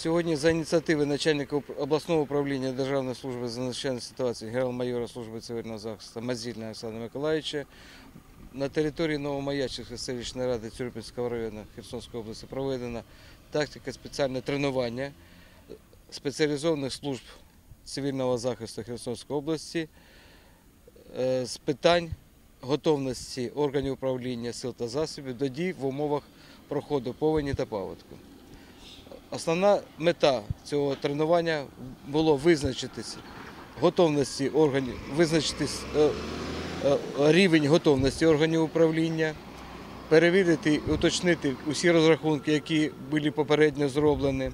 Сьогодні за ініціативи начальника обласного управління Державної служби з надзвичайних ситуацій генерал-майора служби цивільного захисту Мазільна Олександра Миколаївича на території Новомаячівської селищної ради Цюрпінського району Херсонської області проведена тактика спеціальне тренування спеціалізованих служб цивільного захисту Херсонської області е, з питань готовності органів управління сил та засобів до дій в умовах проходу повені та паводку. Основна мета цього тренування було визначитися готовності органів, визначитись е, е, рівень готовності органів управління, перевірити і уточнити усі розрахунки, які були попередньо зроблені.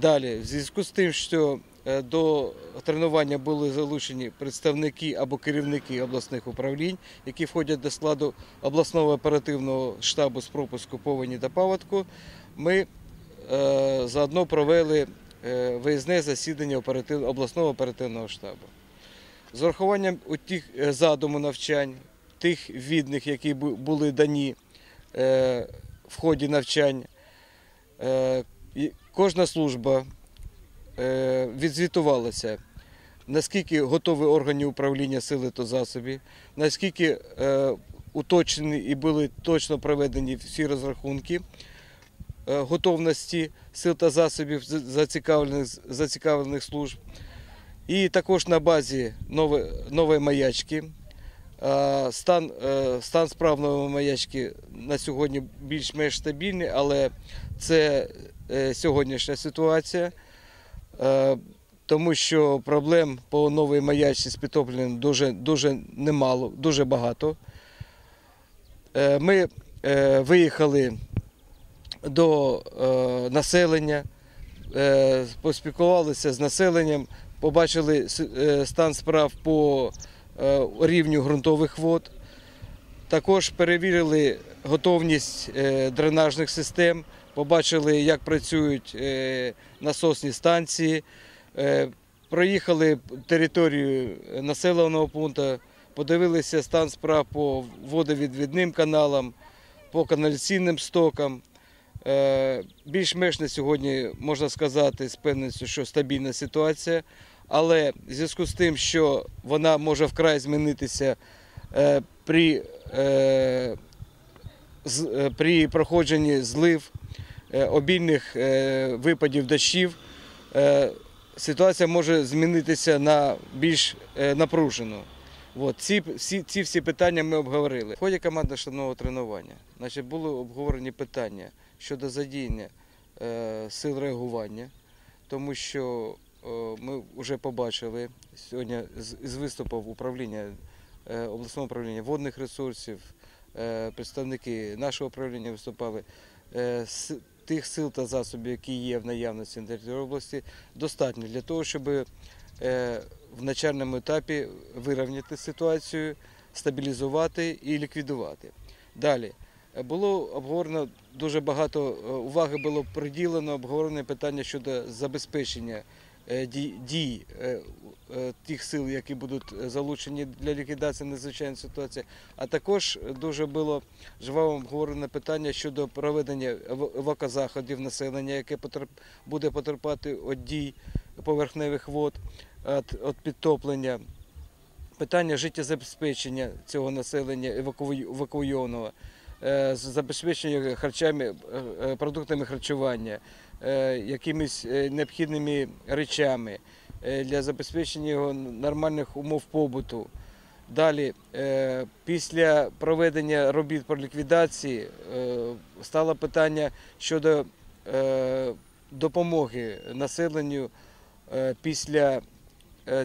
Далі, в зв'язку з тим, що е, до тренування були залучені представники або керівники обласних управлінь, які входять до складу обласного оперативного штабу з пропуску повені та паводку, ми заодно провели е, виїзне засідання обласного оперативного штабу. З урахуванням тих е, задуму навчань, тих відних, які були дані е, в ході навчань, е, кожна служба е, відзвітувалася, наскільки готові органи управління сили та засобів, наскільки е, уточнені і були точно проведені всі розрахунки е, готовності сил та засобів зацікавлених, зацікавлених служб. І також на базі нової, нової маячки. е, Стан, е, стан справ нової маячки на сьогодні більш-менш стабільний, але це е, сьогоднішня ситуація, е, тому що проблем по новій маячці з підтопленням дуже, дуже немало, дуже багато. Е, Ми е, виїхали до е, населення, е, поспілкувалися з населенням, побачили е, стан справ по рівню ґрунтових вод. Також перевірили готовність дренажних систем, побачили, як працюють насосні станції, проїхали територію населеного пункту, подивилися стан справ по водовідвідним каналам, по каналізаційним стокам. Е, Більш-менш на сьогодні можна сказати з певністю, що стабільна ситуація, але в зв'язку з тим, що вона може вкрай змінитися е, при, е, при проходженні злив обільних випадів дощів, ситуація може змінитися на більш напружену. От, ці, всі, ці всі питання ми обговорили. В ході командно-штабного тренування значить, були обговорені питання щодо задіяння е, сил реагування, тому що е, ми вже побачили сьогодні з, з виступів управління е, обласного управління водних ресурсів, е, представники нашого управління виступали. Е, с- тих сил та засобів, які є в наявності на території області, достатньо для того, щоб в начальному етапі вирівняти ситуацію, стабілізувати і ліквідувати. Далі е, було обговорено дуже багато е, уваги було приділено обговорено питання щодо забезпечення е, дій, е, е, тих сил, які будуть е, залучені для ліквідації надзвичайної ситуації. А також дуже було жваво обговорено питання щодо проведення ев- евакозаходів населення, яке буде потерпати від дій поверхневих вод, від, підтоплення. Питання життєзабезпечення цього населення евакуйованого, е, забезпечення харчами, е, е, продуктами харчування, якимись необхідними речами для забезпечення його нормальних умов побуту. Далі, після проведення робіт по ліквідації, стало питання щодо допомоги населенню після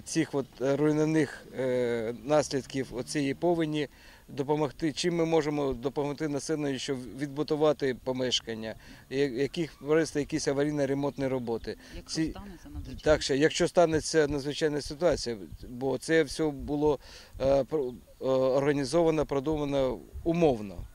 цих от руйнівних е, наслідків цієї повені допомогти. Чим ми можемо допомогти населенню, щоб відбудувати помешкання, яких провести якісь аварійно-ремонтні роботи. Якщо Ці- станеться надзвичайно. Так що, якщо станеться надзвичайна ситуація, бо це все було е, е, організовано, продумано умовно.